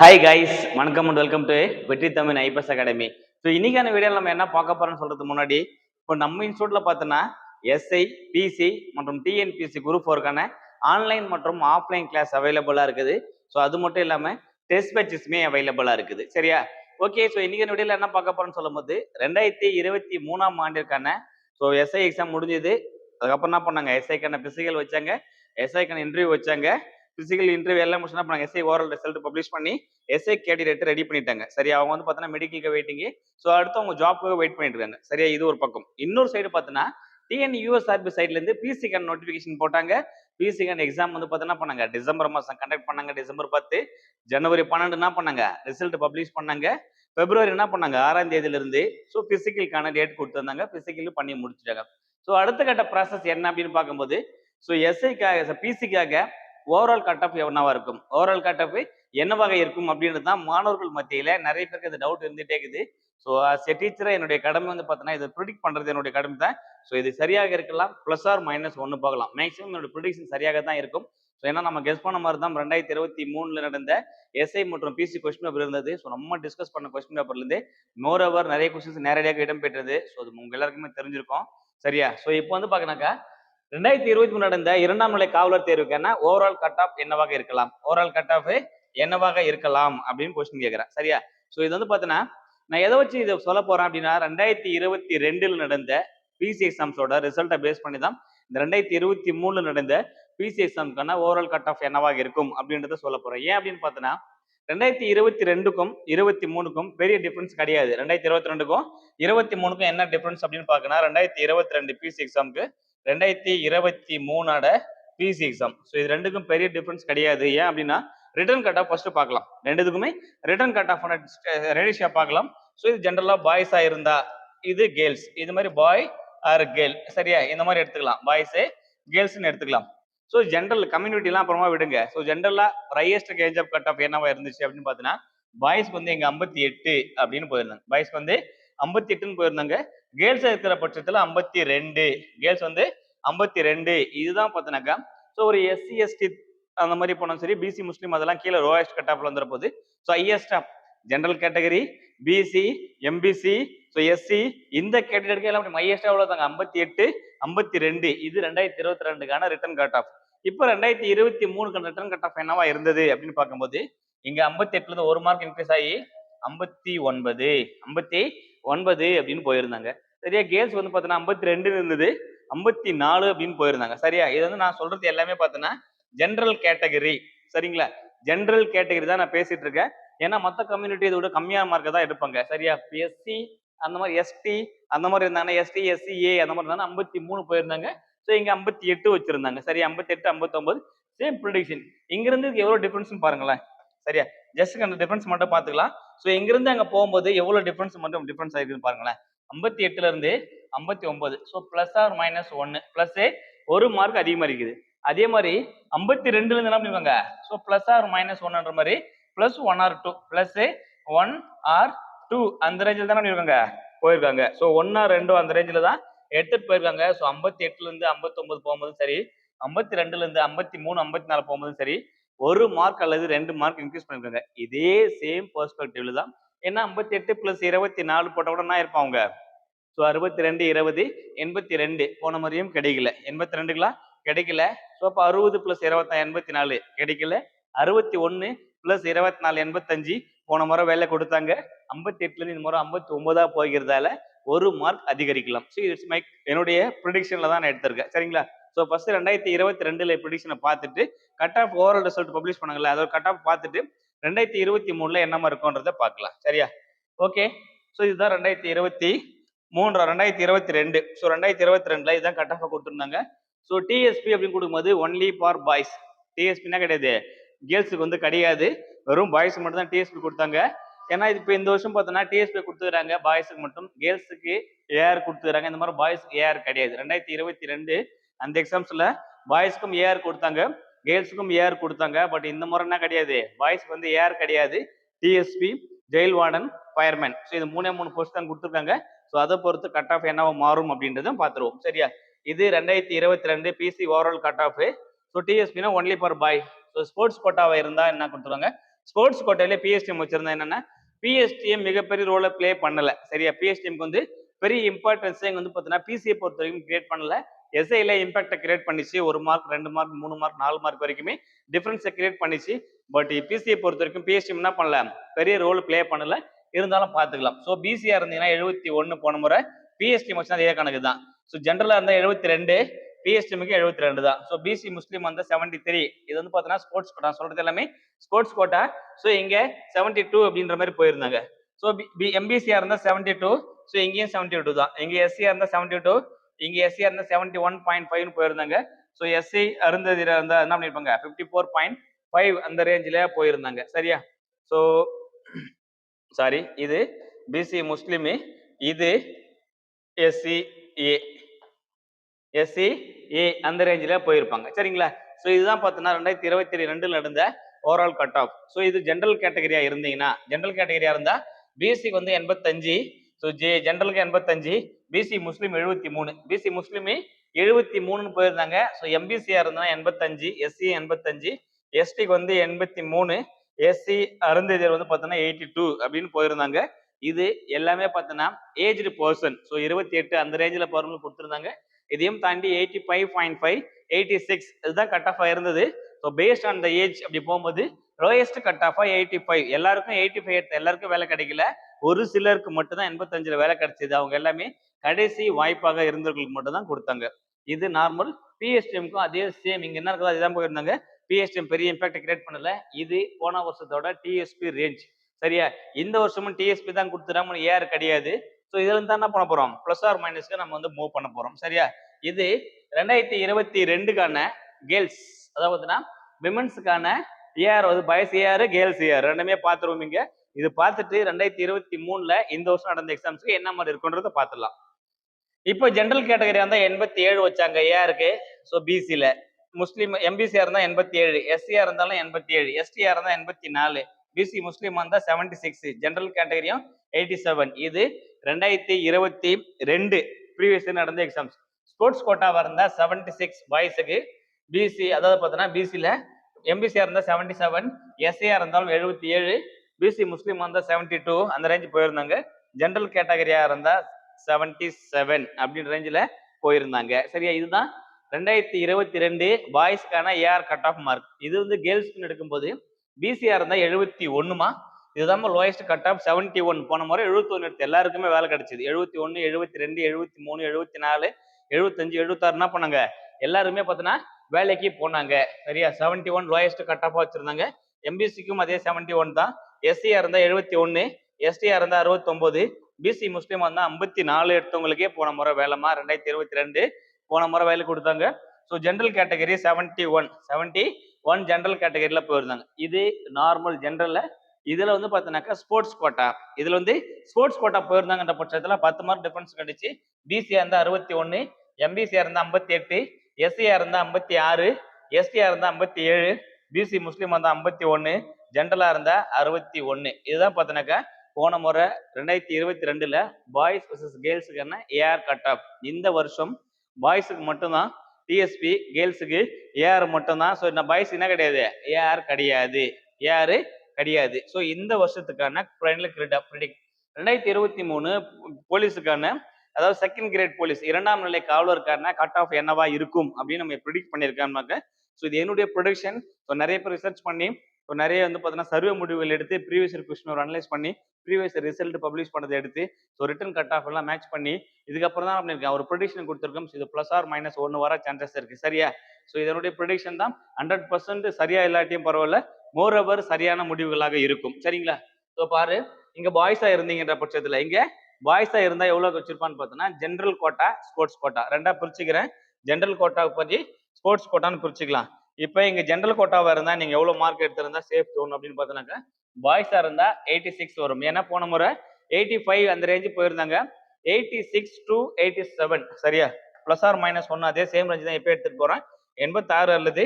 Hi guys வணக்கம் and welcome to Vetri Tamil IPS academy. So இன்னைக்கான video நம்ம என்ன பார்க்க போறோம்னு சொல்றது முன்னாடி இப்போ நம்ம இன்ஸ்டியூட்ல பார்த்தோன்னா எஸ்ஐ பிசி மற்றும் டிஎன்பிசி குரூப் ஃபோருக்கான ஆன்லைன் மற்றும் ஆஃப்லைன் கிளாஸ் அவைலபிளா இருக்குது. ஸோ அது மட்டும் இல்லாம டெஸ்ட் பேச்சஸுமே அவைலபிளா இருக்குது. சரியா? ஓகே ஸோ இன்னைக்கான வீடியோல என்ன பார்க்க போறோம்னு சொல்லும்போது ரெண்டாயிரத்தி இருபத்தி மூணாம் ஆண்டிற்கான ஸோ எஸ்ஐ எக்ஸாம் முடிஞ்சது. அதுக்கப்புறம் என்ன பண்ணாங்க? எஸ்ஐக்கான பிசிக்கல் வச்சாங்க. எஸ்ஐக்கான இன்டர்வியூ வச்சாங்க. பிசிக்கல் இன்டர்வியூ எல்லாம் முடிச்சுனா பண்ணாங்க? எஸ்ஐ ஓரல் ரிசல்ட் பப்ளிஷ் பண்ணி எஸ்ஐ கேண்டிடேட் ரெடி பண்ணிட்டாங்க. சரியா? அவங்க வந்து பார்த்தோன்னா மெடிக்கலுக்கு வெயிட்டிங் ஸோ அடுத்து அவங்க ஜாப்புக்கு வெயிட் பண்ணிட்டு இருக்காங்க. சரியா? இது ஒரு பக்கம். இன்னொரு சைடு பார்த்தோன்னா டிஎன் யூஎஸ்ஆர்பி பிசிகன் நோட்டிஃபிகேஷன் போட்டாங்க. பிசிகன் எக்ஸாம் வந்து பார்த்தோன்னா பண்ணாங்க? டிசம்பர் மாதம் கண்டக்ட் பண்ணாங்க. டிசம்பர் பத்து ஜனவரி பன்னெண்டு என்ன பண்ணாங்க? ரிசல்ட் பப்ளிஷ் பண்ணாங்க. பிப்ரவரி என்ன பண்ணாங்க? ஆறாம் தேதியிலிருந்து. ஸோ பிசிக்கலுக்கான டேட் கொடுத்துருந்தாங்க. பிசிக்கல் பண்ணி முடிச்சிட்டாங்க. ஸோ அடுத்த கட்ட ப்ராசஸ் என்ன அப்படின்னு பார்க்கும்போது ஸோ எஸ்ஐக்காக பிசிக்காக ஓவரால் கட் ஆஃப் என்னவா இருக்கும்? ஓவரால் கட் ஆஃப் என்னவாக இருக்கும் அப்படின்றது தான் மாணவர்கள் மத்தியில நிறைய பேருக்கு இந்த டவுட் இருந்துட்டே இருக்குது. ஸோ ஆஸ் எ டீச்சரை என்னுடைய கடமை வந்து பார்த்தீங்கன்னா இதை ப்ரிடிக்ட் பண்ணுறது என்னுடைய கடமை தான். ஸோ இது சரியாக இருக்கலாம் ப்ளஸ் ஆர் மைனஸ் ஒன்று பார்க்கலாம். மேக்ஸிமம் என்னோட ப்ரிடிக்ஷன் சரியாக தான் இருக்கும். ஸோ ஏன்னா நம்ம கெஸ் பண்ண மாதிரி தான் ரெண்டாயிரத்தி இருபத்தி மூணில் நடந்த எஸ்ஐ மற்றும் பிசி கொஸ்டின் பேப்பர் இருந்தது. ஸோ நம்ம டிஸ்கஸ் பண்ண கொஸ்டின் பேப்பர்லேருந்து மோர் ஓவர் நிறைய கொஸ்டின்ஸ் நேரடியாக இடம்பெற்றது. ஸோ அது உங்க எல்லாருக்குமே தெரிஞ்சிருக்கும். சரியா? ஸோ இப்போ வந்து பார்க்கணாக்கா ரெண்டாயிரத்தி இருபத்தி மூணு நடந்த இரண்டாம் நிலை காவலர் தேர்வுக்கான ஓவரால் கட் ஆஃப் என்னவாக இருக்கலாம்? ஓவரால் கட் ஆஃப் என்னவாக இருக்கலாம்? அப்படின்னு கொஸ்டின் கேட்கிறேன் சரியா? ஸோ இது வந்து பார்த்தீங்கன்னா நான் எதை வச்சு இதை சொல்ல போறேன் அப்படின்னா ரெண்டாயிரத்தி இருபத்தி ரெண்டில் நடந்த பிசி எக்ஸாம்ஸோட ரிசல்ட்டை பேஸ் பண்ணி தான் இந்த ரெண்டாயிரத்தி இருபத்தி மூணுல நடந்த பிசி எக்ஸாம்க்கான ஓவரால் கட் ஆஃப் என்னவாக இருக்கும் அப்படின்றத சொல்ல போறேன். ஏன் அப்படின்னு பார்த்தோன்னா ரெண்டாயிரத்தி இருபத்தி ரெண்டுக்கும் இருபத்தி மூணுக்கும் பெரிய டிஃபரன்ஸ் கிடையாது. ரெண்டாயிரத்தி இருபத்தி ரெண்டுக்கும் இருபத்தி மூணுக்கும் என்ன டிஃபரன்ஸ் அப்படின்னு பார்க்கணும் ரெண்டாயிரத்தி இருபத்தி ரெண்டு பிசி எக்ஸாமுக்கு ரெண்டாயிரத்தி இருபத்தி மூணோட பிசி எக்ஸாம் ஸோ இது ரெண்டுக்கும் பெரிய டிஃப்ரென்ஸ் கிடையாது. ஏன் அப்படின்னா ரிட்டர்ன் கட் ஆஃப் ஃபர்ஸ்ட் பார்க்கலாம். ரெண்டுத்துக்குமே ரிட்டர்ன் கட் ஆஃப் ரேடிஷியா பார்க்கலாம். ஸோ இது ஜென்ரலாக பாய்ஸாக இருந்தா இது கேர்ள்ஸ் இது மாதிரி பாய் ஆர் கேர்ள் சரியா? இந்த மாதிரி எடுத்துக்கலாம். பாய்ஸே கேர்ள்ஸ்னு எடுத்துக்கலாம். ஸோ ஜென்ரல் கம்யூனிட்டிலாம் அப்புறமா விடுங்க. ஸோ ஜென்ரலாக ஹையஸ்ட் கேஜ் ஆஃப் கட் ஆஃப் என்னவா இருந்துச்சு அப்படின்னு பார்த்தீங்கன்னா பாய்ஸ்க்கு வந்து இங்கே ஐம்பத்தி எட்டு அப்படின்னு போயிருந்தாங்க. பாய்ஸ்க்கு வந்து ஐம்பத்தி எட்டுன்னு போயிருந்தாங்க. கேர்ள்ஸ் இருக்கிற பட்சத்தில் ஐம்பத்தி ரெண்டு. கேர்ள்ஸ் வந்து ஐம்பத்தி ரெண்டு. இதுதான் பார்த்தினாக்கா ஸோ ஒரு எஸ்சி எஸ்டி அந்த மாதிரி போனாலும் சரி பிசி முஸ்லீம் அதெல்லாம் கீழே லோயஸ்ட் கட் ஆஃப்ல வந்துற போது so ஹையஸ்டா general category PC MBC so SC இந்த கேட்டகரிக்கு எல்லாம் ஹையஸ்டா எவ்வளோ தாங்க ஐம்பத்தி எட்டு ஐம்பத்தி ரெண்டு. இது ரெண்டாயிரத்தி இருபத்தி ரெண்டுக்கான ரிட்டர்ன் கட் ஆஃப் இப்போ ரெண்டாயிரத்தி இருபத்தி மூணுக்கான ரிட்டர்ன் கட் ஆஃப் என்னவா இருந்தது அப்படின்னு பார்க்கும்போது இங்க ஐம்பத்தி எட்டுல இருந்து ஒரு மார்க் இன்க்ரீஸ் ஆகி ஐம்பத்தி ஒன்பது. ஐம்பத்தி ஒன்பது அப்படின்னு போயிருந்தாங்க. சரியா கேர்ள்ஸ் வந்து பார்த்தீங்கன்னா ஐம்பத்தி ரெண்டு இருந்தது. ஐம்பத்தி நாலு அப்படின்னு போயிருந்தாங்க. சரியா? இது வந்து நான் சொல்றது எல்லாமே பார்த்தீங்கன்னா ஜென்ரல் கேட்டகரி சரிங்களா? ஜென்ரல் கேட்டகரி தான் நான் பேசிட்டு இருக்கேன். ஏன்னா மற்ற கம்யூனிட்டி இதோட கம்மியான மார்க்கை தான் எடுப்பாங்க. சரியா? எஸ்சி அந்த மாதிரி எஸ்டி அந்த மாதிரி இருந்தாங்கன்னா எஸ்டி எஸ்சி ஏ அந்த மாதிரி இருந்தாங்க ஐம்பத்தி மூணு போயிருந்தாங்க. ஸோ இங்கே ஐம்பத்தி எட்டு வச்சிருந்தாங்க. சரியா? ஐம்பத்தி எட்டு ஐம்பத்தொம்பது சேம் ப்ரொடிக்ஷன் இங்கிருந்து எவ்வளோ டிஃப்ரென்ஸ்னு பாருங்களேன். சரியா? ஜஸ்ட் அந்த டிஃப்ரென்ஸ் மட்டும் பார்த்துக்கலாம். ஸோ இங்கிருந்து அங்கே போகும்போது எவ்வளோ டிஃப்ரென்ஸ் மட்டும் டிஃப்ரென்ஸ் ஆயிருக்குன்னு பாருங்களேன். ஐம்பத்தி எட்டுல இருந்து ஐம்பத்தி ஒன்பது. ஸோ பிளஸ் ஆர் மைனஸ் ஒன்னு பிளஸ் ஒரு மார்க் அதிகமா இருக்குது. அதே மாதிரி ஐம்பத்தி ரெண்டுல இருந்து என்ன பண்ணுவாங்க ஸோ பிளஸ் ஆர் மைனஸ் ஒன்னுன்ற மாதிரி plus one or two plus one or two அந்த ரேஞ்சில் தானே பண்ணியிருக்காங்க போயிருக்காங்க. ஸோ ஒன் ஆர் ரெண்டோ அந்த ரேஞ்சில் தான் எடுத்துட்டு போயிருக்காங்க. ஸோ ஐம்பத்தி எட்டுல இருந்து ஐம்பத்தொன்பது போகும்போதும் சரி ஐம்பத்தி ரெண்டுல இருந்து ஐம்பத்தி மூணு ஐம்பத்தி நாலு போகும்போதும் சரி ஒரு மார்க் அல்லது ரெண்டு மார்க் இன்க்ரீஸ் பண்ணியிருக்காங்க இதே சேம் பெர்ஸ்பெக்டிவ்ல தான் ஏன்னா ஐம்பத்தி எட்டு பிளஸ் இருபத்தி நாலு போட்ட கூட என்ன இருப்பாங்க ஸோ அறுபத்தி ரெண்டு இருபது எண்பத்தி ரெண்டு போன மாதிரியும் கிடைக்கல. எண்பத்தி ரெண்டுங்களா கிடைக்கல. ஸோ அப்போ அறுபது பிளஸ் இருபத்தா எண்பத்தி நாலு கிடைக்கல. அறுபத்தி ஒன்று பிளஸ் இருபத்தி நாலு எண்பத்தஞ்சு போன முறை வேலை கொடுத்தாங்க. ஐம்பத்தி எட்டுலேருந்து இந்த முறை ஐம்பத்தி ஒன்பதா போகிறதால ஒரு மார்க் அதிகரிக்கலாம். ஸோ இட்ஸ் மை என்னுடைய ப்ரிடிக்ஷனில் தான் நான் எடுத்திருக்கேன். சரிங்களா? ஸோ ஃபர்ஸ்ட் ரெண்டாயிரத்தி இருபத்தி ரெண்டுல ப்ரிடிக்ஷனை பார்த்துட்டு cut off overall result publish பண்ணாங்கல்ல அதோட கட் ஆஃப் பார்த்துட்டு ரெண்டாயிரத்தி இருபத்தி மூணுல என்னமா இருக்கும்ன்றத பார்க்கலாம். சரியா? ஓகே ஸோ இதுதான் ரெண்டாயிரத்தி இருபத்தி மூன்று ரெண்டாயிரத்தி இருபத்தி ரெண்டு. ஸோ ரெண்டாயிரத்தி இருபத்தி ரெண்டுல இதுதான் கட் ஆஃப் கொடுத்துருந்தாங்க. ஸோ டிஎஸ்பி அப்படின்னு கொடுக்கும்போது ஒன்லி ஃபார் பாய்ஸ் டிஎஸ்பின்னா கிடையாது. கேர்ள்ஸுக்கு வந்து கிடையாது. வெறும் பாய்ஸ் மட்டும் தான் டிஎஸ்பி கொடுத்தாங்க. ஏன்னா இது இப்போ இந்த வருஷம் பார்த்தோன்னா டிஎஸ்பி கொடுத்துக்கிறாங்க பாய்ஸுக்கு மட்டும். கேர்ள்ஸுக்கு ஏஆர் கொடுத்துக்கிறாங்க இந்த மாதிரி பாய்ஸ் ஏஆர் கிடையாது. ரெண்டாயிரத்தி இருபத்தி ரெண்டு அந்த எக்ஸாம்ஸில் பாய்ஸ்க்கும் ஏஆர் கொடுத்தாங்க. கேர்ள்ஸுக்கும் ஏஆர் கொடுத்தாங்க. பட் இந்த முறை என்ன கிடையாது? பாய்ஸ்க்கு வந்து ஏஆர் கிடையாது. DSP jail warden fireman so இது மூணே மூணு போஸ்ட் தான் கொடுத்துருக்காங்க. ஸோ அதை பொறுத்து கட் ஆஃப் என்னவா மாறும் அப்படின்றதும் பார்த்துருவோம். சரியா? இது ரெண்டாயிரத்தி இருபத்தி ரெண்டு PC overall cut off so டிஎஸ்பினா only for boy so sports கோட்டாவை இருந்தால் என்ன கொடுத்துருவாங்க? ஸ்போர்ட்ஸ் கோட்டாவிலே பிஎஸ்டிஎம் வச்சிருந்தா என்னன்னா பிஎஸ்டிஎம் மிகப்பெரிய ரோலை ப்ளே பண்ணலை. சரியா? பிஎஸ்டிஎம்க்கு வந்து பெரிய இம்பார்ட்டன்ஸே இங்கே வந்து பார்த்தீங்கன்னா பிசியை பொறுத்த வரைக்கும் கிரியேட் பண்ணல. எஸ்ஐல இம்பாக்டை கிரியேட் பண்ணிச்சு. ஒரு மார்க் ரெண்டு மார்க் மூணு மார்க் நாலு மார்க் வரைக்குமே டிஃப்ரென்ஸை கிரியேட் பண்ணிச்சு. பட் பிசியை பொறுத்த வரைக்கும் பிஎஸ்டி என்ன பண்ணல? பெரிய ரோல் ப்ளே பண்ணல. இருந்தாலும் பார்த்துக்கலாம். ஸோ பிசிஆர் இருந்தீங்கன்னா எழுபத்தி ஒன்று போன முறை பிஎஸ்டி வச்சுனா அதே கணக்கு தான். ஸோ ஜென்ரலாக இருந்தால் எழுபத்தி ரெண்டு பிஎஸ்டிமுக்கு எழுபத்தி ரெண்டு தான். ஸோ பிசி முஸ்லீம் வந்து செவன்டி த்ரீ இது வந்து பார்த்தீங்கன்னா ஸ்போர்ட்ஸ் கோட்டா சொல்றது எல்லாமே ஸ்போர்ட்ஸ் கோட்டா ஸோ இங்கே செவன்டி டூ அப்படின்ற மாதிரி போயிருந்தாங்க. ஸோ பி எம்பிசியா இருந்தால் செவன்டி டூ ஸோ இங்கேயும் செவன்டி டூ தான். இங்கே எஸ்சியா இருந்தால் செவன்டி டூ இங்கே எஸ்சி இருந்தால் செவன்டி ஒன் பாயிண்ட் ஃபைவ்னு போயிருந்தாங்க. ஸோ எஸ்சி அருந்ததியில் இருந்தால் என்ன பண்ணியிருப்பாங்க ஃபிஃப்டி ஃபோர் பாயிண்ட் ஃபைவ் அந்த ரேஞ்சில் போயிருந்தாங்க. சரியா? ஸோ சாரி இது பிசி முஸ்லிமு இது எஸ்சி ஏ எஸ்சி ஏ அந்த ரேஞ்சில் போயிருப்பாங்க. சரிங்களா? ஸோ இதுதான் பார்த்தோன்னா ரெண்டாயிரத்தி இருபத்தி ரெண்டில் நடந்த ஓவரால் கட் ஆஃப் ஸோ இது ஜென்ரல் கேட்டகரியா இருந்தீங்கன்னா ஜென்ரல் கேட்டகரியா இருந்தா பிசிக்கு வந்து எண்பத்தஞ்சு ஸோ ஜே ஜென்ரலுக்கு எண்பத்தஞ்சு பிசி முஸ்லீம் எழுபத்தி மூணு. பிசி முஸ்லீமு எழுபத்தி மூணுன்னு போயிருந்தாங்க. ஸோ எம்பிசியாக இருந்தால் எண்பத்தஞ்சு எஸ்சி எண்பத்தஞ்சு எஸ்டிக்கு வந்து எண்பத்தி மூணு எஸ்சி அருந்ததியர் வந்து பார்த்தோன்னா எயிட்டி டூ அப்படின்னு போயிருந்தாங்க. இது எல்லாமே பார்த்தோன்னா ஏஜ்டு பர்சன் ஸோ இருபத்தி எட்டு அந்த ரேஞ்சில் போகிறவங்களுக்கு கொடுத்துருந்தாங்க. இதையும் தாண்டி eighty five point five eighty six இதுதான் கட் ஆஃபாக இருந்தது. So based on the age அப்படி போகும்போது லோயஸ்ட் கட் ஆஃபாக எயிட்டி ஃபைவ் எல்லாருக்கும் எயிட்டி ஃபைவ் எடுத்த எல்லாருக்கும் வேலை கிடைக்கல. ஒரு சிலருக்கு மட்டும்தான் எண்பத்தஞ்சுல வேலை கிடைச்சது. அவங்க எல்லாமே கடைசி வாய்ப்பாக இருந்தவர்களுக்கு மட்டும் தான் கொடுத்தாங்க. இது நார்மல் பிஎஸ்டிஎம்க்கும் அதே சேம் இங்க என்ன இருக்குதோ அதுதான் போயிருந்தாங்க. பிஎஸ்டிஎம் பெரிய இம்பாக்ட் கிரியேட் பண்ணல. இது போன வருஷத்தோட டிஎஸ்பி ரேஞ்ச் சரியா? இந்த வருஷமும் டிஎஸ்பி தான் கொடுத்துடாம ஏஆர் கிடையாது. ஸோ இதுல இருந்து தான் என்ன பண்ண போறோம்? பிளஸ் ஆர் மைனஸ்க்கு நம்ம வந்து மூவ் பண்ண போறோம். சரியா? இது ரெண்டாயிரத்தி இருபத்தி ரெண்டுக்கான கேர்ள்ஸ் அதாவதுனா விமன்ஸுக்கான ஏஆர் வந்து பயஸ் ஏஆர் கேர்ள்ஸ் ஏஆர் ரெண்டுமே பார்த்துருவோம் இங்கே. இது பார்த்துட்டு ரெண்டாயிரத்தி இருபத்தி மூணுல இந்த வருஷம் நடந்த எக்ஸாம்ஸ்க்கு என்ன மாதிரி இருக்குன்றத பார்த்துடலாம். இப்போ ஜென்ரல் கேட்டகரியா இருந்தால் எண்பத்தி ஏழு வச்சாங்க. ஏஆருக்கு ஸோ பிசியில முஸ்லீம் எம்பிசியா இருந்தால் எண்பத்தி ஏழு. எஸ்சியா இருந்தாலும் எண்பத்தி ஏழு. எஸ்டியாக இருந்தால் எண்பத்தி நாலு. பிசி முஸ்லீம் இருந்தால் செவன்டி சிக்ஸ் ஜென்ரல் கேட்டகரியும் எயிட்டி செவன் இது ரெண்டாயிரத்தி இருபத்தி ரெண்டு ப்ரீவியஸ் நடந்த எக்ஸாம்ஸ் ஸ்போர்ட்ஸ் கோட்டாவாக இருந்தால் செவன்டி சிக்ஸ் பாய்ஸுக்கு பிசி அதாவது பார்த்தோன்னா பிசியில் எம்பிசியாக இருந்தால் செவன்டி செவன் எஸ்சியாக இருந்தாலும் எழுபத்தி ஏழு. பிசி முஸ்லீம் வந்தால் செவன்டி டூ அந்த ரேஞ்ச் போயிருந்தாங்க. ஜென்ரல் கேட்டகரியாக இருந்தால் செவன்டி செவன் அப்படின்ற ரேஞ்சில் போயிருந்தாங்க. சரியா? இதுதான் ரெண்டாயிரத்தி இருபத்தி ரெண்டு பாய்ஸ்க்கான ஏஆர் கட் ஆஃப் மார்க் இது வந்து கேர்ள்ஸ்க்குன்னு எடுக்கும்போது பிசிஆர் இருந்தால் எழுபத்தி ஒன்றுமா இதுதான் lowest cut off seventy one போன முறை எழுபத்தி ஒன்று எடுத்து எல்லாருக்குமே வேலை கிடைச்சிது. எழுபத்தி ஒன்று எழுபத்தி ரெண்டு எழுபத்தி மூணு எழுபத்தி நாலு எழுபத்தஞ்சு எழுபத்தாறு என்ன பண்ணாங்க? எல்லாருமே பார்த்தோன்னா வேலைக்கு போனாங்க. சரியா? செவன்ட்டி ஒன் லோயஸ்ட் கட் ஆஃபாக வச்சுருந்தாங்க எம்பிசிக்கும் அதே செவன்ட்டி ஒன் தான். எஸ்சியா இருந்தால் எழுபத்தி ஒன்று எஸ்டியாக இருந்தால் அறுபத்தொம்போது பிசி முஸ்லீம் இருந்தால் ஐம்பத்தி நாலு எடுத்தவங்களுக்கே போன முறை வேலைமா ரெண்டாயிரத்தி இருபத்தி ரெண்டு போன முறை வேலை கொடுத்தாங்க. So general category seventy one seventy one general கேட்டகரியில் போயிருந்தாங்க. இது நார்மல் ஜென்ரலில் இதில் வந்து பார்த்தீங்கன்னாக்கா ஸ்போர்ட்ஸ் கோட்டா இதில் வந்து ஸ்போர்ட்ஸ் கோட்டா போயிருந்தாங்கன்ற பட்சத்தில் பத்து மார்க் டிஃபரன்ஸ் கிடைச்சு பிசியாக இருந்தால் அறுபத்தி ஒன்று எம்பிசியாக இருந்தால் ஐம்பத்தி எட்டு எஸ்சியாக இருந்தால் ஐம்பத்தி ஆறு எஸ்டியாக இருந்தால் ஐம்பத்தி ஏழு பிசி முஸ்லீம் இருந்தால் ஐம்பத்தி ஒன்று ஜென்ரலாக இருந்தால் அறுபத்தி ஒன்று இதுதான் பார்த்தோன்னாக்கா போன முறை ரெண்டாயிரத்தி இருபத்தி ரெண்டுல பாய்ஸ் வர்சஸ் கேர்ள்ஸுக்கான ஏஆர் கட் ஆஃப் இந்த வருஷம் பாய்ஸுக்கு மட்டும்தான் டிஎஸ்பி கேர்ள்ஸுக்கு ஏஆர் மட்டும்தான். ஸோ இந்த பாய்ஸ் என்ன கிடையாது? ஏஆர் கிடையாது. ஏஆர் கிடையாது. ஸோ இந்த வருஷத்துக்கான ஃபைனல் ப்ரிடிக் ரெண்டாயிரத்தி இருபத்தி மூணு போலீஸுக்கான அதாவது செகண்ட் கிரேட் போலீஸ் இரண்டாம் நிலை காவலருக்கான கட் ஆஃப் என்னவா இருக்கும் அப்படின்னு நம்ம ப்ரிடிக்ட் பண்ணியிருக்கோம்னாக்க ஸோ இது என்னுடைய ப்ரொடக்ஷன் ஸோ நிறைய பேர் ரிசர்ச் பண்ணி ஸோ நிறைய வந்து பார்த்தீங்கன்னா சர்வே முடிவுகள் எடுத்து ப்ரீவியஸ் கொஸ்டின் ஒரு அனலைஸ் பண்ணி ப்ரீவியஸ் ரிசல்ட் பப்ளிஷ் பண்ணதை எடுத்து ஸோ ரிட்டன் கட் ஆஃப் எல்லாம் மேட்ச் பண்ணி இதுக்கப்புறம் தான் பண்ணியிருக்கேன் ஒரு ப்ரொடிக்ஷன் கொடுத்துருக்கோம். இது ப்ளஸ் ஆர் மைனஸ் ஒன்று வர சான்சஸ் இருக்கு. சரியா? ஸோ இதனுடைய ப்ரொடிக்ஷன் தான் ஹண்ட்ரட் பர்சன்ட் சரியா இல்லாட்டியும் பரவாயில்ல. மோர் அவர் சரியான முடிவுகளாக இருக்கும். சரிங்களா? ஸோ பாரு இங்கே பாய்ஸாக இருந்தீங்கன்ற பட்சத்தில் இங்கே பாய்ஸாக இருந்தால் எவ்வளோ வச்சிருப்பான்னு பார்த்தோன்னா ஜென்ரல் கோட்டா ஸ்போர்ட்ஸ் கோட்டா ரெண்டாக பிரிச்சுக்கிறேன். ஜென்ரல் கோட்டாவை பற்றி ஸ்போர்ட்ஸ் கோட்டான்னு பிரிச்சுக்கலாம். இப்போ இங்கே ஜென்ரல் கோட்டாவாக இருந்தால் நீங்கள் எவ்வளோ மார்க் எடுத்திருந்தா சேஃப் ஜோன் அப்படின்னு பார்த்தோன்னாக்கா பாய்ஸாக இருந்தால் எயிட்டி சிக்ஸ் வரும். ஏன்னா போன முறை எயிட்டி ஃபைவ் அந்த ரேஞ்சு போயிருந்தாங்க. Eighty six to eighty seven சரியா? ப்ளஸ் ஆர் மைனஸ் ஒன் அதே சேம் ரேஞ்சு தான் இப்போ எடுத்துகிட்டு போகிறேன் எண்பத்தாறு அல்லது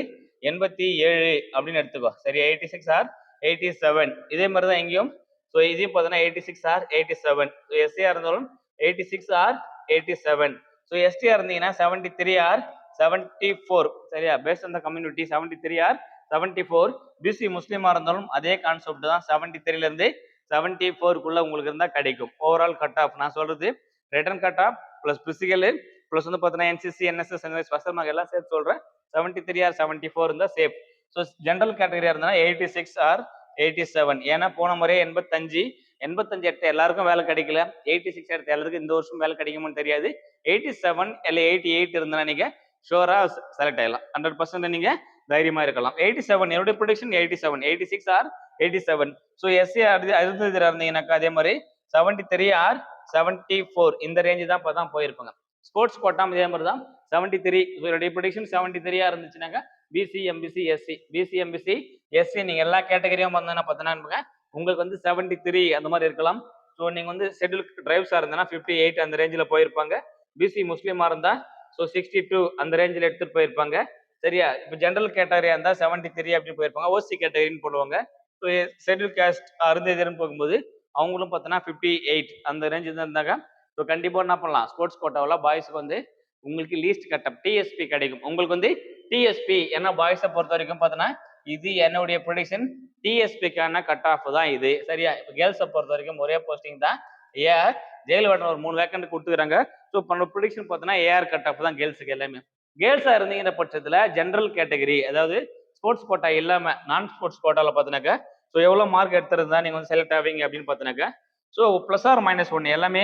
எண்பத்தி ஏழு அப்படின்னு எடுத்துக்கோ. சரி eighty six or eighty seven இதே மாதிரி தான் எங்கேயும் ஸோ இதையும் பார்த்தோன்னா eighty six or eighty seven so எஸ்சியாக இருந்தாலும் eighty six or eighty seven so எஸ்டியாக இருந்தீங்கன்னா seventy three or seventy four சரியா? பேஸ்ட் அந்த community seventy three or seventy four PC முஸ்லீமா இருந்தாலும் அதே கான்செப்ட் தான். செவன்டி த்ரீல இருந்து செவன்டி ஃபோருக்குள்ள உங்களுக்கு இருந்தா கிடைக்கும். ஓவரால் கட் ஆஃப் நான் சொல்றது written cut off plus physical plus வந்து பார்த்தீங்கன்னா என்சிசி என்எஸ்எஸ் ஸ்பெஷல் மார்க் எல்லாம் சேர்த்து சொல்றேன். Seventy three or seventy four இருந்தால் சேஃப் ஸோ ஜென்ரல் கேட்டகரியா இருந்தா eighty six or eighty seven ஏன்னா போன முறையே எண்பத்தஞ்சு எண்பத்தஞ்சு எடுத்த எல்லாருக்கும் வேலை கிடைக்கல. எயிட்டி சிக்ஸ் எடுத்த எல்லாருக்கும் இந்த வருஷம் வேலை கிடைக்குமான்னு தெரியாது. எயிட்டி செவன் இல்லை எயிட்டி எயிட் இருந்தா நீங்க ஷோரா செலக்ட் ஆகலாம் ஹண்ட்ரட் பர்சன்ட் நீங்க தைரியமா இருக்கலாம். எயிட்டி செவன் என்னுடைய prediction eighty seven eighty six or eighty seven so SC அறுபது இருந்தீங்கன்னாக்கா அதே மாதிரி seventy three or seventy four இந்த ரேஞ்சு தான் இப்போ தான் போயிருப்பாங்க. ஸ்போர்ட்ஸ் கோட்டாம் இதே மாதிரி தான் செவன்டி த்ரீ என்னுடைய ப்ரொடிக்ஷன் செவன்டி த்ரீயா இருந்துச்சுனாக்கா PC MBC SC PC MBC SC நீங்க எல்லா கேட்டகரியும் வந்தோன்னா பார்த்தீங்கன்னா உங்களுக்கு வந்து செவன்டி த்ரீ அந்த மாதிரி இருக்கலாம். ஸோ நீங்கள் வந்து ஷெட்யூல் டிரைவ்ஸாக இருந்தனா ஃபிஃப்டி எயிட் அந்த ரேஞ்சில் போயிருப்பாங்க. பிசி முஸ்லீமாக இருந்தால் ஸோ சிக்ஸ்டி டூ அந்த ரேஞ்சில் எடுத்துகிட்டு போயிருப்பாங்க. சரியா? இப்போ ஜென்ரல் கேட்டகரியாக இருந்தால் செவன்டி த்ரீ அப்படின்னு போயிருப்பாங்க. ஓசி கேட்டகரின்னு போடுவாங்க. ஸோ ஷெட்யூல் கேஸ்ட் அருந்ததியர்னு போகும்போது அவங்களும் பார்த்தோன்னா ஃபிஃப்டி எயிட் அந்த ரேஞ்சு தான் இருந்தாங்க. ஸோ கண்டிப்பாக என்ன பண்ணலாம்? ஸ்போர்ட்ஸ் கோட்டாவில் பாய்ஸ்க்கு வந்து உங்களுக்கு லீஸ்ட் கட்டப் டிஎஸ்பி கிடைக்கும். உங்களுக்கு வந்து டிஎஸ்பி ஏன்னா பாய்ஸை பொறுத்த வரைக்கும் பார்த்தோன்னா இது என்னுடைய ப்ரொடிக்ஷன் டிஎஸ்பிக்கான கட் ஆஃப் தான் இது. சரியா? இப்போ கேர்ள்ஸை பொறுத்த வரைக்கும் ஒரே போஸ்டிங் தான். ஏஆர் ஜெயலலிதா ஒரு மூணு வேக்கண்ட் கொடுத்துக்கிறாங்க. ஸோ பண்ண ப்ரொடிக்ஷன் பார்த்தோன்னா ஏஆர் கட் ஆஃப் தான் கேர்ள்ஸுக்கு எல்லாமே. கேர்ள்ஸாக இருந்தீங்கிற பட்சத்தில் ஜென்ரல் கேட்டகரி அதாவது ஸ்போர்ட்ஸ் கோட்டா இல்லாமல் நான் ஸ்போர்ட்ஸ் கோட்டாவில் பார்த்தினாக்கா ஸோ எவ்வளோ மார்க் எடுத்திருந்தா நீங்கள் வந்து செலக்ட் ஆவீங்க அப்படின்னு பார்த்தினாக்கா ஸோ ப்ளஸ் ஆர் மைனஸ் ஒன்று எல்லாமே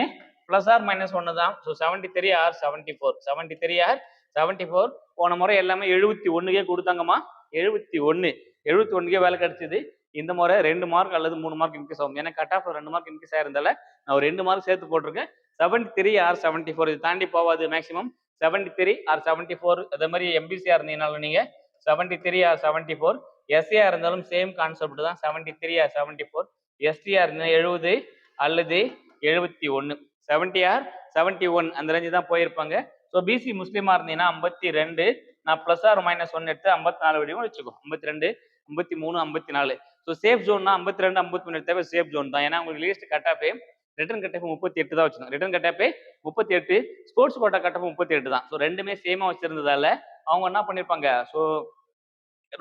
ப்ளஸ் ஆர் மைனஸ் ஒன்று தான். So seventy three or seventy four seventy three or seventy four போன முறை எல்லாமே எழுபத்தி ஒன்றுக்கே கொடுத்தாங்கம்மா. எழுபத்தி ஒன்று எழுபத்தி ஒன்றுக்கே வேலை கிடைச்சிது. இந்த முறை ரெண்டு மார்க் அல்லது மூணு மார்க் இன்க்ரீஸ் ஆகும். எனக்கு கட் ஆஃப் ரெண்டு மார்க் இன்க்ரீஸ் ஆயிருந்தால நான் ஒரு ரெண்டு மார்க் சேர்த்து போட்டிருக்கேன். Seventy three or seventy four இது தாண்டி போகாது maximum seventy three or seventy four அதே மாதிரி எம்பிசியா இருந்தீங்கனாலும் நீங்கள் seventy three or seventy four எஸ்சியா இருந்தாலும் சேம் கான்செப்ட் தான். Seventy three or seventy four எஸ்டியா இருந்தால் எழுபது அல்லது எழுபத்தி ஒன்று செவன்டி ஆர் செவன்டி ஒன் அந்த ரேஞ்சு தான் போயிருப்பாங்க. ஸோ பிசி முஸ்லீமா இருந்தீங்கன்னா ஐம்பத்தி ரெண்டு நான் ப்ளஸ் ஆர் மைனஸ் ஒன் எடுத்து ஐம்பத்தி நாலு வரையும் வச்சுக்கோ. ஐம்பத்தி ரெண்டு ஐம்பத்தி மூணு ஐம்பத்தி நாலு. ஸோ சேஃப் ஜோன்னா ஐம்பத்தி ரெண்டு ஐம்பத்தி மூணு தேவை சேஃப் ஜோன் தான். ஏன்னா உங்களுக்கு லீஸ்ட் கட்டாப்பே ரிட்டர்ன் கட்டப்பு முப்பத்தி எட்டு தான் வச்சிருந்தோம். ரிட்டர்ன் கட்டப்பே முப்பத்தி எட்டு ஸ்போர்ட்ஸ் கோட்டா கட்டப்பு முப்பத்தி எட்டு தான். ஸோ ரெண்டுமே சேமாக வச்சிருந்ததால அவங்க என்ன பண்ணியிருப்பாங்க ஸோ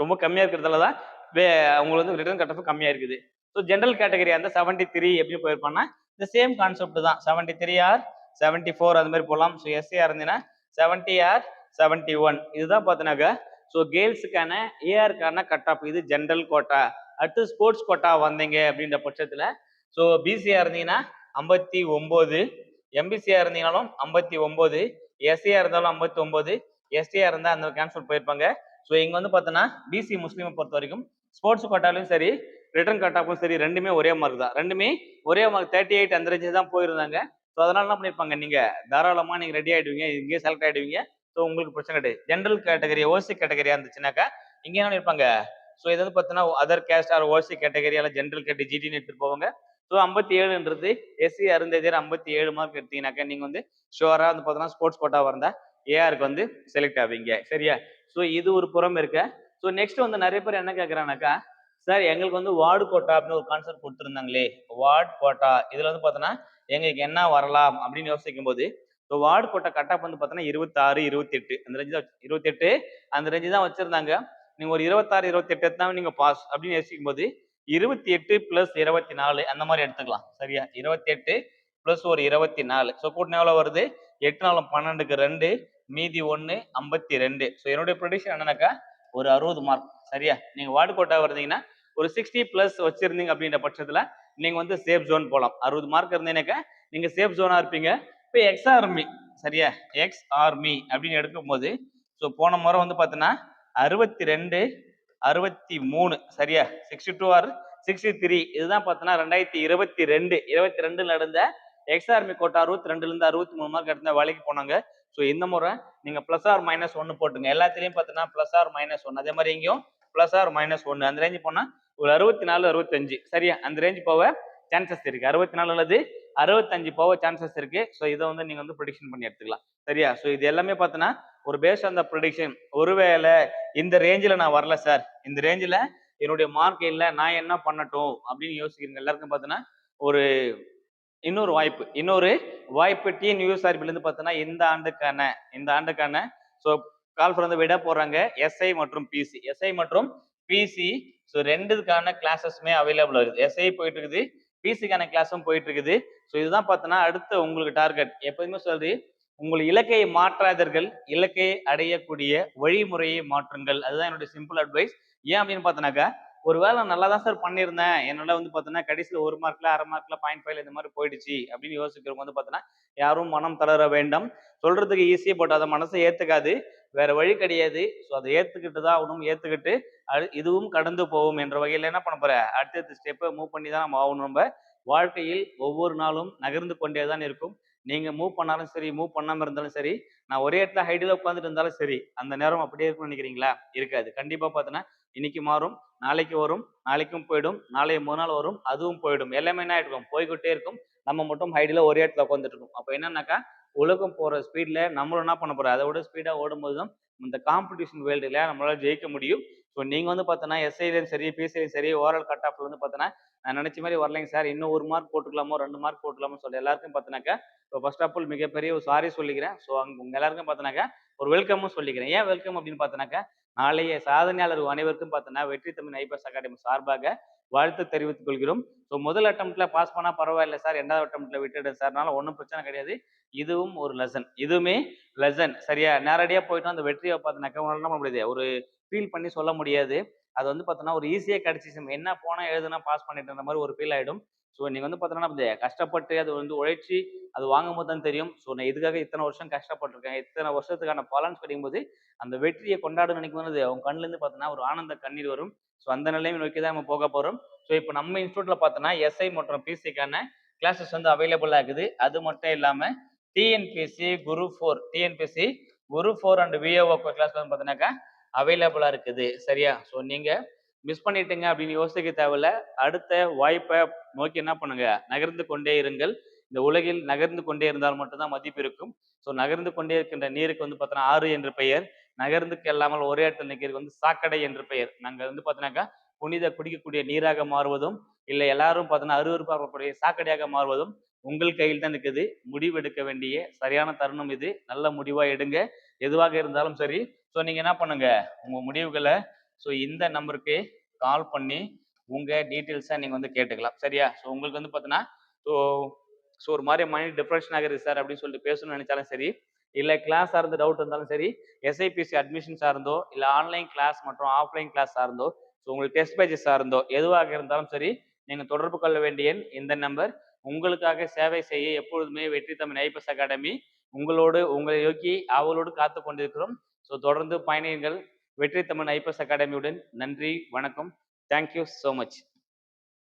ரொம்ப கம்மியாக இருக்கிறதால தான் வே அவங்களுக்கு வந்து ரிட்டர்ன் கட்டப்பு கம்மியாக இருக்குது. ஸோ ஜென்ரல் கேட்டகரி அந்த செவன்டி த்ரீ எப்படி போயிருப்பாங்கன்னா இந்த சேம் கான்செப்ட் தான். Seventy three or seventy four அந்த மாதிரி போகலாம் ஸோ எஸ்ஏஆர் இருந்தீங்கன்னா செவன்டி ஆர் செவன்டி ஒன் இதுதான் பார்த்தீங்கன்னாக்கா ஸோ கேர்ள்ஸுக்கான ஏஆருக்கான கட் ஆஃப் இது ஜென்ரல் கோட்டா அடுத்து ஸ்போர்ட்ஸ் கோட்டா வந்தீங்க அப்படின்ற பட்சத்தில் ஸோ பிசியாக இருந்தீங்கன்னா ஐம்பத்தி ஒம்பது எம்பிசியாக இருந்தீங்கனாலும் ஐம்பத்தி ஒம்பது எஸ்சியாக இருந்தாலும் ஐம்பத்தி ஒம்பது எஸ்டியாக இருந்தால் அந்த கேன்சல் போயிருப்பாங்க. ஸோ இங்கே வந்து பார்த்தோன்னா பிசி முஸ்லீமை பொறுத்த வரைக்கும் ஸ்போர்ட்ஸ் கோட்டாலையும் சரி ரிட்டர்ன் கட்டாப்பும் சரி ரெண்டுமே ஒரே மார்க் தான். ரெண்டுமே ஒரே மார்க் தேர்ட்டி எயிட் அந்த ரேஞ்சு தான் போயிருந்தாங்க. ஸோ அதனால என்ன பண்ணியிருப்பாங்க நீங்கள் தாராளமாக நீங்கள் ரெடி ஆகிடுவீங்க இங்கேயே செலக்ட் ஆகிடுவீங்க ஸோ உங்களுக்கு பிரச்சனை கிடையாது. ஜென்ரல் கேட்டகரி ஓசி கேட்டகரியாக இருந்துச்சுனாக்கா இங்கே என்ன பண்ணியிருப்பாங்க ஸோ இது வந்து பார்த்தீங்கன்னா other caste or OC category general கேட்டு ஜிடின்னு எடுத்துட்டு போவாங்க ஸோ ஐம்பத்தி ஏழுன்றது எஸ்சி அருந்ததியர் ஐம்பத்தி ஏழு மார்க் எடுத்தீங்கன்னாக்கா நீங்கள் வந்து ஷுவராக வந்து பார்த்தீங்கன்னா ஸ்போர்ட்ஸ் கோட்டாக இருந்தால் ஏஆருக்கு வந்து செலக்ட் ஆவீங்க. சரியா? ஸோ இது ஒரு புறம் இருக்க. ஸோ நெக்ஸ்ட் வந்து நிறைய பேர் என்ன கேட்குறாங்கக்கா சார் எங்களுக்கு வந்து வார்டு கோட்டா அப்படின்னு ஒரு கான்செப்ட் கொடுத்துருந்தாங்களே. வார்டு கோட்டா இதில் வந்து பார்த்தோன்னா எங்களுக்கு என்ன வரலாம் அப்படின்னு யோசிக்கும் போது ஸோ வார்டு கோட்டா கட்டப் வந்து பார்த்தோன்னா இருபத்தாறு இருபத்தெட்டு அந்த ரேஞ்சு தான் இருபத்தெட்டு அந்த ரேஞ்சு தான் வச்சுருந்தாங்க. நீங்கள் ஒரு இருபத்தாறு இருபத்தெட்டு எடுத்தா நீங்கள் பாஸ் அப்படின்னு யோசிக்கும் போது இருபத்தி எட்டு பிளஸ் இருபத்தி நாலு அந்த மாதிரி எடுத்துக்கலாம். சரியா? இருபத்தி எட்டு பிளஸ் ஒரு இருபத்தி நாலு ஸோ கூட்டின எவ்வளோ வருது? எட்டு நாளும் பன்னெண்டுக்கு ரெண்டு மீதி ஒன்று ஐம்பத்தி ரெண்டு ஸோ என்னுடைய ப்ரொடிக்ஷன் என்னன்னாக்கா ஒரு அறுபது மார்க் சரியா? நீங்கள் வார்டு கோட்டா வருதீங்கன்னா ஒரு சிக்ஸ்டி ப்ளஸ் வச்சிருந்தீங்க அப்படின்ற பட்சத்தில் நீங்கள் வந்து சேஃப் ஜோன் போகலாம் அறுபது மார்க் இருந்தீங்கன்னாக்கா நீங்கள் சேஃப் ஜோனாக இருப்பீங்க. இப்போ எக்ஸ் ஆர்மி சரியா? எக்ஸ் ஆர்மி அப்படின்னு எடுக்கும்போது ஸோ போன முறை வந்து பார்த்தீங்கன்னா அறுபத்தி ரெண்டு அறுபத்தி மூணு சரியா? Sixty two or sixty three இதுதான் பார்த்தோன்னா ரெண்டாயிரத்தி இருபத்தி ரெண்டு இருபத்தி ரெண்டுல நடந்த எக்ஸ் ஆர்மி கோட்டா அறுபத்தி ரெண்டுலேருந்து அறுபத்தி மூணு மார்க் எடுத்த வேலைக்கு போனாங்க. ஸோ இந்த முறை நீங்கள் ப்ளஸ் ஆர் மைனஸ் ஒன்று போட்டுங்க. எல்லாத்துலேயும் பார்த்தீங்கன்னா ப்ளஸ் ஆர் மைனஸ் ஒன்று அதே மாதிரி இங்கேயும் ப்ளஸ் ஆர் மைனஸ் ஒன்று அந்த ரேஞ்சு போனால் ஒரு அறுபத்தி நாலு அறுபத்தஞ்சு. சரியா? அந்த ரேஞ்ச் போக சான்சஸ் இருக்கு. அறுபத்தி நாலு அல்லது அறுபத்தஞ்சு போக சான்சஸ் இருக்கு. ஸோ இதை வந்து நீங்கள் வந்து ப்ரொடிக்ஷன் பண்ணி எடுத்துக்கலாம். சரியா? ஸோ இது எல்லாமே பார்த்தோன்னா ஒரு பேஸ் அந்த ப்ரொடிக்ஷன் ஒருவேளை இந்த ரேஞ்சில் நான் வரல சார் இந்த ரேஞ்சில் என்னுடைய மார்க் இல்லை நான் என்ன பண்ணட்டும் அப்படின்னு யோசிக்கிறீங்க. எல்லாருக்கும் பார்த்தோன்னா ஒரு இன்னொரு வாய்ப்பு. இன்னொரு வாய்ப்பு டிஎன் யூஎஸ்ஆர்பிலேருந்து பார்த்தோன்னா இந்த ஆண்டுக்கான இந்த ஆண்டுக்கான ஸோ கால்ஃபர் வந்து விட போகிறாங்க எஸ்ஐ மற்றும் பிசி எஸ்ஐ மற்றும் பிசி ஸோ ரெண்டுக்கான கிளாஸஸுமே அவைலபிள் இருக்குது. எஸ்ஐ போயிட்டு இருக்குது. பிசிக்கான கிளாஸும் போயிட்டு இருக்குது. ஸோ இதுதான் பார்த்தோன்னா அடுத்த உங்களுக்கு டார்கெட் எப்போதுமே சொல்றது உங்கள் இலக்கையை மாற்றாதீர்கள். இலக்கையை அடையக்கூடிய வழிமுறையை மாற்றுங்கள். அதுதான் என்னுடைய சிம்பிள் அட்வைஸ் ஏன் அப்படின்னு பார்த்தோன்னாக்கா ஒருவேளை நான் நல்லா தான் சார் பண்ணியிருந்தேன். என்னால் வந்து பார்த்தோன்னா கடைசியில் ஒரு மார்க்ல அரை மார்க்ல பாயிண்ட் ஃபைவ்ல இந்த மாதிரி போயிடுச்சு அப்படின்னு யோசிக்கிறவங்க வந்து பார்த்தோன்னா யாரும் மனம் தளர வேண்டாம். சொல்றதுக்கு ஈஸி பட் அதை மனசை ஏற்றுக்காது வேற வழி கிடையாது. ஸோ அதை ஏற்றுக்கிட்டு தான் ஆகணும். ஏற்றுக்கிட்டு அது இதுவும் கடந்து போகும் என்ற வகையில் என்ன பண்ண போற? அடுத்தடுத்த ஸ்டெப்பை மூவ் பண்ணி தான் நம்ம ஆகணும். நம்ம வாழ்க்கையில் ஒவ்வொரு நாளும் நகர்ந்து கொண்டே தான் இருக்கும். நீங்கள் மூவ் பண்ணாலும் சரி மூவ் பண்ணாமல் இருந்தாலும் சரி நான் ஒரே இடத்துல ஹைடில் உட்காந்துட்டு இருந்தாலும் சரி அந்த நேரம் அப்படியே இருக்கும்னு நினைக்கிறீங்களா? இருக்காது. கண்டிப்பாக பார்த்தோன்னா இன்னைக்கு மாறும் நாளைக்கு வரும் நாளைக்கும் போயிடும் நாளைய மறுநாள் வரும் அதுவும் போயிடும். எல்லாமே என்ன ஆயிடும் போய்கிட்டே இருக்கும். நம்ம மட்டும் ஹைடில் ஒரே இடத்துல உட்காந்துட்டு இருக்கும். அப்போ என்னன்னாக்கா உலகம் போகிற ஸ்பீடில் நம்மளும் என்ன பண்ண போகிறோம் அதை விட ஸ்பீடாக ஓடும்போது தான் இந்த காம்படிஷன் வேர்ல்டில் நம்மளால் ஜெயிக்க முடியும். ஸோ நீங்கள் வந்து பார்த்தோன்னா எஸ்ஐலையும் சரி பிசிலையும் சரி ஓரல் கட் ஆஃப்ல வந்து பார்த்தோன்னா நான் நினச்ச மாதிரி வரலைங்க சார். இன்னும் ஒரு மார்க் போட்டுக்கலாமோ ரெண்டு மார்க் போட்டுக்கலாமோ சொல்லி எல்லாருக்கும் பார்த்தினாக்கா இப்போ ஃபர்ஸ்ட் ஆஃப் ஆல் மிகப்பெரிய ஒரு சாரி சொல்லிக்கிறேன். ஸோ அங்கே உங்கள் எல்லாருக்கும் பார்த்தினாக்கா ஒரு வெல்கமும் சொல்லிக்கிறேன். ஏன் வெல்கம் அப்படின்னு பார்த்தினாக்கா நாளைய சாதனையாளர் அனைவருக்கும் பார்த்தோன்னா வெற்றி தமிழ் ஐபிஎஸ் அகாடமி சார்பாக வாழ்த்து தெரிவித்துக் கொள்கிறோம். ஸோ முதல் அட்டம்ப்ட்ல பாஸ் பண்ணால் பரவாயில்ல சார். ரெண்டாவது அட்டம்ப்ட்ல விட்டுடு சார்னால ஒன்றும் பிரச்சனை கிடையாது. இதுவும் ஒரு லெசன் இதுவுமே லெசன் சரியா? நேரடியாக போயிட்டு அந்த வெற்றியை பார்த்தினாக்கா உங்களால் என்ன பண்ண முடியாது? ஒரு ஃபீல் பண்ணி சொல்ல முடியாது. அது வந்து பார்த்தோன்னா ஒரு ஈஸியாக கிடச்சிச்சு. என்ன போனால் எழுதுனா பாஸ் பண்ணிட்டு மாதிரி ஒரு ஃபீல் ஆகிடும் ஸோ நீங்கள் வந்து பார்த்தோன்னா கஷ்டப்பட்டு அது வந்து உழைச்சி அது வாங்கும் போது தான் தெரியும். ஸோ நான் இதுக்காக இத்தனை வருஷம் கஷ்டப்பட்டிருக்கேன். இத்தனை வருஷத்துக்கான பலன்ஸ் கிடைக்கும்போது அந்த வெற்றியை கொண்டாட நினைக்கும் போது அவங்க கண்ணுலேருந்து பார்த்தோன்னா ஒரு ஆனந்த கண்ணீர் வரும். ஸோ அந்த நிலைமை நோக்கி தான் நம்ம போக போகிறோம் ஸோ இப்போ நம்ம இன்ஸ்டியூட்டில் பார்த்தோன்னா எஸ்ஐ மற்றும் பிசிக்கான கிளாஸஸ் வந்து அவைலபிள் ஆகுது. அது மட்டும் இல்லாமல் TNPSC group four TNPSC group four and VAO class வந்து பார்த்தீங்கன்னாக்கா அவைலபிளாக இருக்குது. சரியா? ஸோ நீங்கள் மிஸ் பண்ணிட்டீங்க அப்படின்னு யோசிக்க தேவையில்ல. அடுத்த வாய்ப்பை நோக்கி என்ன பண்ணுங்க? நகர்ந்து கொண்டே இருங்கள். இந்த உலகில் நகர்ந்து கொண்டே இருந்தால் மட்டும்தான் மதிப்பு இருக்கும். ஸோ நகர்ந்து கொண்டே இருக்கின்ற நீருக்கு வந்து பார்த்தோன்னா ஆறு என்று பெயர். நகர்ந்துக்கு இல்லாமல் ஒரே இடத்துல நிற்கிறதுக்கு வந்து சாக்கடை என்று பெயர். நாங்கள் வந்து பார்த்தோன்னாக்கா புனித குடிக்கக்கூடிய நீராக மாறுவதும் இல்லை எல்லாரும் பார்த்தோன்னா அருவறுப்பாகக்கூடிய சாக்கடையாக மாறுவதும் உங்கள் கையில் தான் இருக்குது. முடிவு எடுக்க வேண்டிய சரியான தருணம் இது. நல்ல முடிவா எடுங்க. எதுவாக இருந்தாலும் சரி. ஸோ நீங்க என்ன பண்ணுங்க? உங்க முடிவுகளை ஸோ இந்த நம்பருக்கு கால் பண்ணி உங்க டீட்டெயில்ஸை நீங்க வந்து கேட்டுக்கலாம். சரியா? ஸோ உங்களுக்கு வந்து பார்த்தீங்கன்னா ஸோ ஸோ ஒரு மாதிரி மைண்ட் டிப்ரெஷன் ஆகுது சார் அப்படின்னு சொல்லிட்டு பேசணும்னு நினைச்சாலும் சரி இல்லை கிளாஸ் சார்ந்த டவுட் இருந்தாலும் சரி எஸ்ஐபிசி அட்மிஷன் சார்ந்தோ இல்லை ஆன்லைன் கிளாஸ் மற்றும் ஆஃப்லைன் கிளாஸ் சார்ந்தோ ஸோ உங்களுக்கு டெஸ்ட் பேஜஸ் சார்ந்தோ எதுவாக இருந்தாலும் சரி நீங்கள் தொடர்பு கொள்ள வேண்டிய இந்த நம்பர் உங்களுக்காக சேவை செய்ய எப்பொழுதுமே வெற்றி தமிழ் ஐபிஎஸ் அகாடமி உங்களோடு உங்களை நோக்கி அவளோடு காத்து கொண்டிருக்கிறோம். ஸோ தொடர்ந்து பயணியுங்கள். வெற்றி தமிழ் ஐபிஎஸ் அகாடமியுடன் நன்றி வணக்கம். Thank you so much.